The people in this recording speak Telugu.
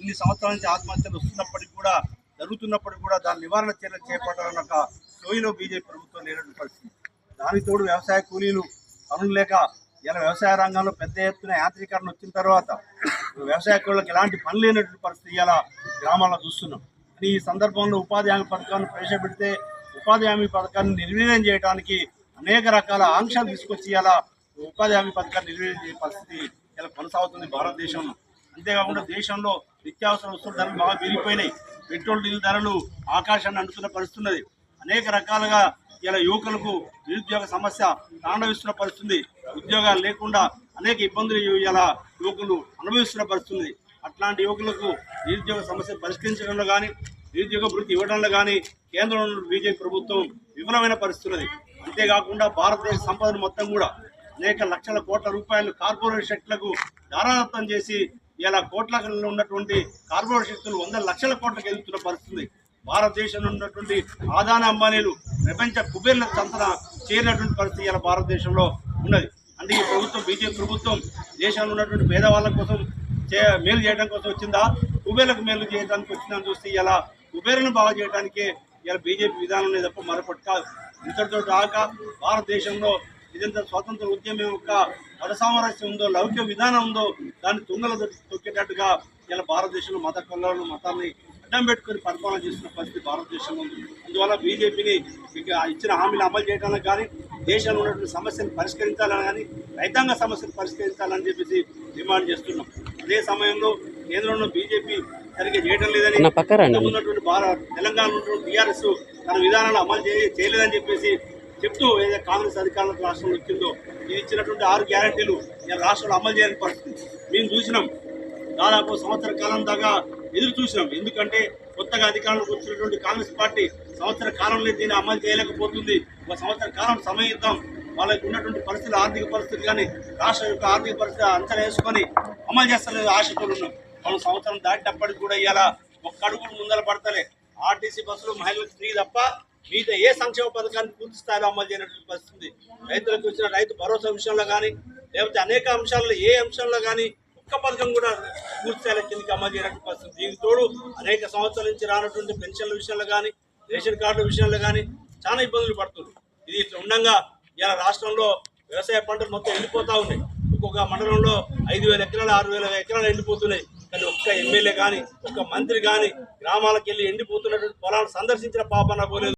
ఇన్ని సంవత్సరాల నుంచి ఆత్మహత్యలు వస్తున్నప్పటికీ కూడా జరుగుతున్నప్పటికీ కూడా దాని నివారణ చర్యలు చేపట్టాలన్న ఒక సోయిలో బీజేపీ ప్రభుత్వం లేనటువంటి పరిస్థితి. దానికి తోడు వ్యవసాయ కూలీలు పనులు లేక ఇలా వ్యవసాయ రంగంలో పెద్ద ఎత్తున యాంత్రీకరణ వచ్చిన తర్వాత వ్యవసాయ కూలీలకు ఎలాంటి పని లేనటువంటి పరిస్థితి ఇలా గ్రామాల్లో చూస్తున్నాం. ఈ సందర్భంలో ఉపాధి హామీ పథకాన్ని ప్రవేశపెడితే ఉపాధి హామీ పథకాన్ని నిర్వీర్యం చేయడానికి అనేక రకాల ఆంక్షలు తీసుకొచ్చి ఇలా ఉపాధి హామీ పథకాన్ని నిర్వీర్యం చేసే పరిస్థితి ఇలా కొనసాగుతుంది భారతదేశంలో. అంతేకాకుండా దేశంలో నిత్యావసర వస్తువుల ధరలు బాగా పెరిగిపోయినాయి. పెట్రోల్ డీజిల్ ధరలు ఆకాశాన్ని అంటుతున్న పరిస్థితున్నది. అనేక రకాలుగా ఇలా యువకులకు నిరుద్యోగ సమస్య తాండవిస్తున్న పరిస్థితుంది. ఉద్యోగాలు లేకుండా అనేక ఇబ్బందులు ఇలా యువకులు అనుభవిస్తున్న పరిస్థితుంది అట్లాంటి యువకులకు నిరుద్యోగ సమస్య పరిష్కరించడంలో కానీ నిరుద్యోగ వృత్తి ఇవ్వడంలో కానీ కేంద్రంలో బీజేపీ ప్రభుత్వం విఫలమైన పరిస్థితున్నది. అంతేకాకుండా భారతదేశ సంపదను మొత్తం కూడా అనేక లక్షల కోట్ల రూపాయలు కార్పొరేట్ శక్తులకు ధారాదత్తం చేసి ఇలా కోట్ల ఉన్నటువంటి కార్పొరేట్ శక్తులు వందల లక్షల కోట్లకు ఎదుగుతున్న పరిస్థితి. భారతదేశంలో ఉన్నటువంటి ఆదాన అంబానీలు ప్రపంచ కుబేర్ల సంతన చేరినటువంటి పరిస్థితి ఇలా భారతదేశంలో ఉన్నది. అంటే ప్రభుత్వం బీజేపీ ప్రభుత్వం దేశంలో ఉన్నటువంటి పేదవాళ్ళ కోసం చే మేలు చేయడం కోసం వచ్చిందా? కుబేర్లకు మేలు చేయడానికి వచ్చిందని చూస్తే ఇలా కుబేర్లను బాగా చేయడానికే ఇలా బీజేపీ విధానం అనేది తప్ప మరొకటి కాదు. ఇంతటితో రాక భారతదేశంలో ఇదంతా స్వాతంత్ర ఉద్యమం యొక్క మత సామరస్యం ఉందో లౌకిక విధానం ఉందో దాన్ని తుంగల తొక్కేటట్టుగా ఇలా భారతదేశంలో మత కులాలను మతాన్ని అడ్డం పెట్టుకొని పరిపాలన చేస్తున్న పరిస్థితి భారతదేశంలో ఉంది అందువల్ల బీజేపీని ఇచ్చిన హామీలు అమలు చేయడానికి కానీ దేశంలో ఉన్నటువంటి సమస్యలు పరిష్కరించాలని కానీ రైతాంగ సమస్యలు పరిష్కరించాలని చెప్పేసి డిమాండ్ చేస్తున్నాం అదే సమయంలో కేంద్రంలో బీజేపీ సరిగ్గా చేయడం లేదని. ఉన్నటువంటి భారత తెలంగాణ ఉన్నటువంటి టీఆర్ఎస్ తన విధానాలు అమలు చేయ చేయలేదని చెప్పేసి చెప్తూ ఏదైతే కాంగ్రెస్ అధికారులకు రాష్ట్రంలో వచ్చిందో ఇది ఇచ్చినటువంటి ఆరు గ్యారంటీలు నేను రాష్ట్రంలో అమలు చేయని పరిస్థితి మేము చూసినాం. దాదాపు సంవత్సర కాలం దాకా ఎదురు చూసినాం. ఎందుకంటే కొత్తగా అధికారంలోకి వచ్చినటువంటి కాంగ్రెస్ పార్టీ సంవత్సర కాలంలో దీన్ని అమలు చేయలేకపోతుంది. ఒక సంవత్సర కాలం సమయం ఇద్దాం. వాళ్ళకి ఉన్నటువంటి పరిస్థితులు ఆర్థిక పరిస్థితులు కానీ రాష్ట్ర యొక్క ఆర్థిక పరిస్థితి అంచనా వేసుకొని అమలు చేస్తలేదు ఆశతో ఉన్నాం. మనం సంవత్సరం దాటినప్పటికి కూడా ఇవాళ ఒక్క అడుగు ముందర పడతలే. ఆర్టీసీ బస్సులు మహిళలకు ఫ్రీ తప్ప మిగతా ఏ సంక్షేమ పథకాన్ని పూర్తి స్థాయిలో అమలు చేయనటువంటి పరిస్థితి రైతులకు వచ్చిన రైతు భరోసా విషయంలో కానీ లేకపోతే అనేక అంశాల్లో ఏ అంశంలో కానీ ఒక్క పథకం కూడా పూర్తి స్థాయిలో కిందకి అమలు చేయనటువంటి పరిస్థితి దీనికి తోడు అనేక సంవత్సరాల నుంచి రానటువంటి పెన్షన్ల విషయంలో కానీ రేషన్ కార్డుల విషయంలో కానీ చాలా ఇబ్బందులు పడుతుంది ఇది ఇట్లా ఉండగా ఇలా రాష్ట్రంలో వ్యవసాయ పంటలు మొత్తం వెళ్ళిపోతూ ఉన్నాయి. ఒక్కొక్క మండలంలో ఐదు వేల ఎకరాలు ఆరు వేల ఎకరాలు ఎండిపోతున్నాయి. కానీ ఒక్క ఎమ్మెల్యే కానీ ఒక్క మంత్రి కానీ గ్రామాలకు వెళ్ళి ఎండిపోతున్నటువంటి పొలాలను సందర్శించిన పాపన పోలేదు.